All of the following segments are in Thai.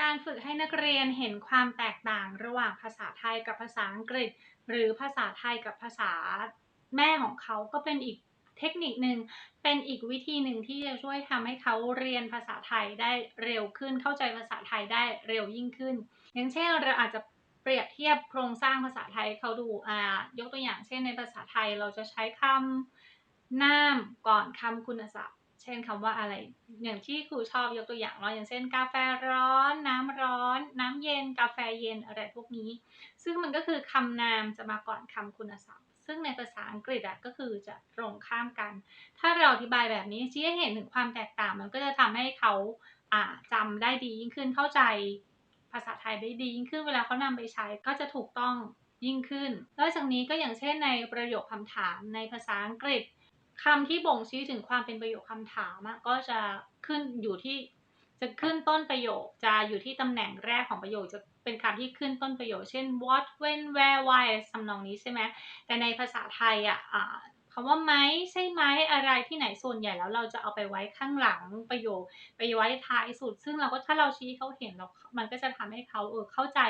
การฝึกให้นักเรียนเห็นความแตกต่างระหว่างภาษาไทยกับภาษาอังกฤษ หรือภาษาไทยกับภาษาแม่ของเขาก็เป็นอีกเทคนิคหนึ่งเป็นอีกวิธีหนึ่งที่จะช่วยทำให้เขาเรียนภาษาไทยได้เร็วขึ้น เข้าใจภาษาไทยได้เร็วยิ่งขึ้น อย่างเช่นเราอาจจะเปรียบเทียบโครงสร้างภาษาไทยเขาดูอ่ายกตัวอย่างเช่นในภาษาไทยเราจะใช้คำนามก่อนคำคุณศัพท์ เช่นคำว่าอะไร อย่างที่ครูชอบยกตัวอย่างเนาะอย่างเช่น กาแฟร้อน น้ำร้อน น้ำเย็น กาแฟเย็นอะไรพวกนี้ ซึ่งมันก็คือคำนามจะมาก่อนคำคุณศัพท์ ซึ่งในภาษาอังกฤษอะก็คือจะตรงข้ามกัน ถ้าเราอธิบายแบบนี้ชี้ให้เห็นถึงความแตกต่าง มันก็จะทำให้เขาจำได้ดียิ่งขึ้น เข้าใจภาษาไทยได้ดียิ่งขึ้น เวลาเขานำไปใช้ก็จะถูกต้องยิ่งขึ้นนอกจากนี้ก็อย่างเช่นในประโยคคำถามในภาษาอังกฤษ คำที่บ่งชี้ถึงความเป็นประโยคคำถามก็จะขึ้นอยู่ที่จะขึ้นต้นประโยคจะอยู่ที่ตำแหน่งแรกของประโยคจะเป็นคำที่ขึ้นต้นประโยค เช่น what when where why สำนองนี้ใช่ไหมแต่ในภาษาไทยอะคำว่าไหมใช่ไหมอะไรที่ไหนส่วนใหญ่แล้วเราจะเอาไปไว้ข้างหลังประโยค ไปไว้ท้ายสุด ซึ่งเราก็ถ้าเราชี้เขาเห็นเรามันก็จะทำให้เขาเออเข้าใจ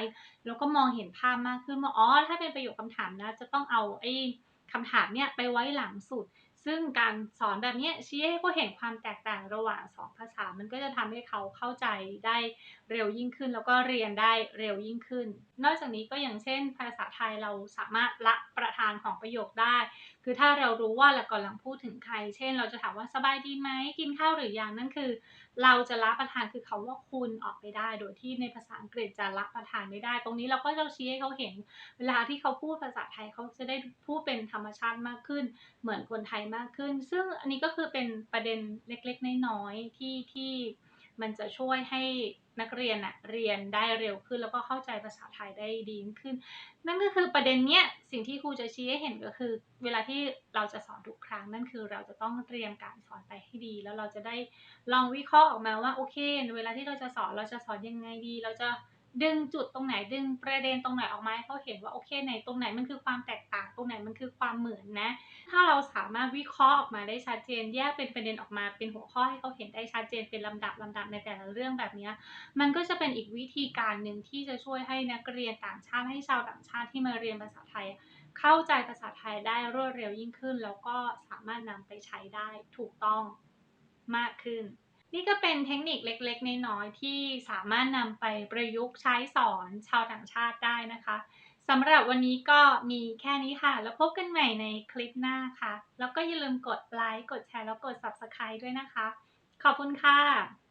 แล้วก็มองเห็นภาพมากขึ้นว่าอ๋อถ้าเป็นประโยคคำถามนะ จะต้องเอาไอ้คำถามเนี่ยไปไว้หลังสุด ซึ่งการสอนแบบนี้ชี้ให้เขาเห็นความแตกต่างระหว่างสองภาษา มันก็จะทำให้เขาเข้าใจได้เร็วยิ่งขึ้น แล้วก็เรียนได้เร็วยิ่งขึ้น นอกจากนี้ก็อย่างเช่น ภาษาไทยเราสามารถละประธานของประโยคได้ คือถ้าเรารู้ว่าเรากำลังพูดถึงใคร เช่น เราจะถามว่าสบายดีไหมกินข้าวหรือยังนั่นคือ เราจะละประธานคือเขาว่าคุณออกไปได้ โดยที่ในภาษาอังกฤษจะละประธานไม่ได้ ตรงนี้เราก็จะชี้ให้เขาเห็น เวลาที่เขาพูดภาษาไทยเขาจะได้พูดเป็นธรรมชาติมากขึ้น เหมือนคนไทยมากขึ้น ซึ่งอันนี้ก็คือเป็นประเด็นเล็กๆ น้อยๆ ที่ที่มันจะช่วยให้นักเรียนอะเรียนได้เร็วขึ้น แล้วก็เข้าใจภาษาไทยได้ดีขึ้น นั่นก็คือประเด็นเนี้ยสิ่งที่ครูจะชี้ให้เห็นก็คือ เวลาที่เราจะสอนทุกครั้งนั่นคือเราจะต้องเตรียมการสอนไปให้ดี แล้วเราจะได้ลองวิเคราะห์ออกมาว่าโอเค เวลาที่เราจะสอนเราจะสอนยังไงดี เราจะ ดึงจุดตรงไหนดึงประเด็นตรงไหนออกมาให้เขาเห็นว่าโอเคไหนตรงไหนมันคือความแตกต่างตรงไหนมันคือความเหมือนนะ ถ้าเราสามารถวิเคราะห์ออกมาได้ชัดเจน แยกเป็นประเด็นออกมาเป็นหัวข้อให้เขาเห็นได้ชัดเจนเป็นลำดับลำดับในแต่ละเรื่องแบบนี้ มันก็จะเป็นอีกวิธีการหนึ่งที่จะช่วยให้นักเรียนต่างชาติให้ชาวต่างชาติที่มาเรียนภาษาไทย เข้าใจภาษาไทยได้รวดเร็วยิ่งขึ้น แล้วก็สามารถนำไปใช้ได้ถูกต้องมากขึ้น นี่ก็เป็นเทคนิคเล็กๆ น้อยๆที่สามารถนำไปประยุกต์ใช้สอนชาวต่างชาติได้นะคะสำหรับวันนี้ก็มีแค่นี้ค่ะ แล้วพบกันใหม่ในคลิปหน้าค่ะ แล้วก็อย่าลืมกดไลค์ กดแชร์ แล้วกด Subscribe ด้วยนะคะ ขอบคุณค่ะ